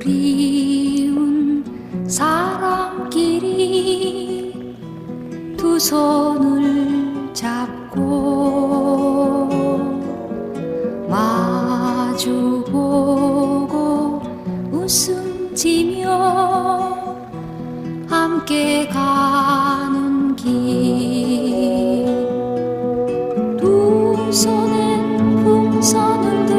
그리운 사람끼리 두 손을 잡고 마주보고 웃음 지며 함께 가는 길두 손엔 풍선을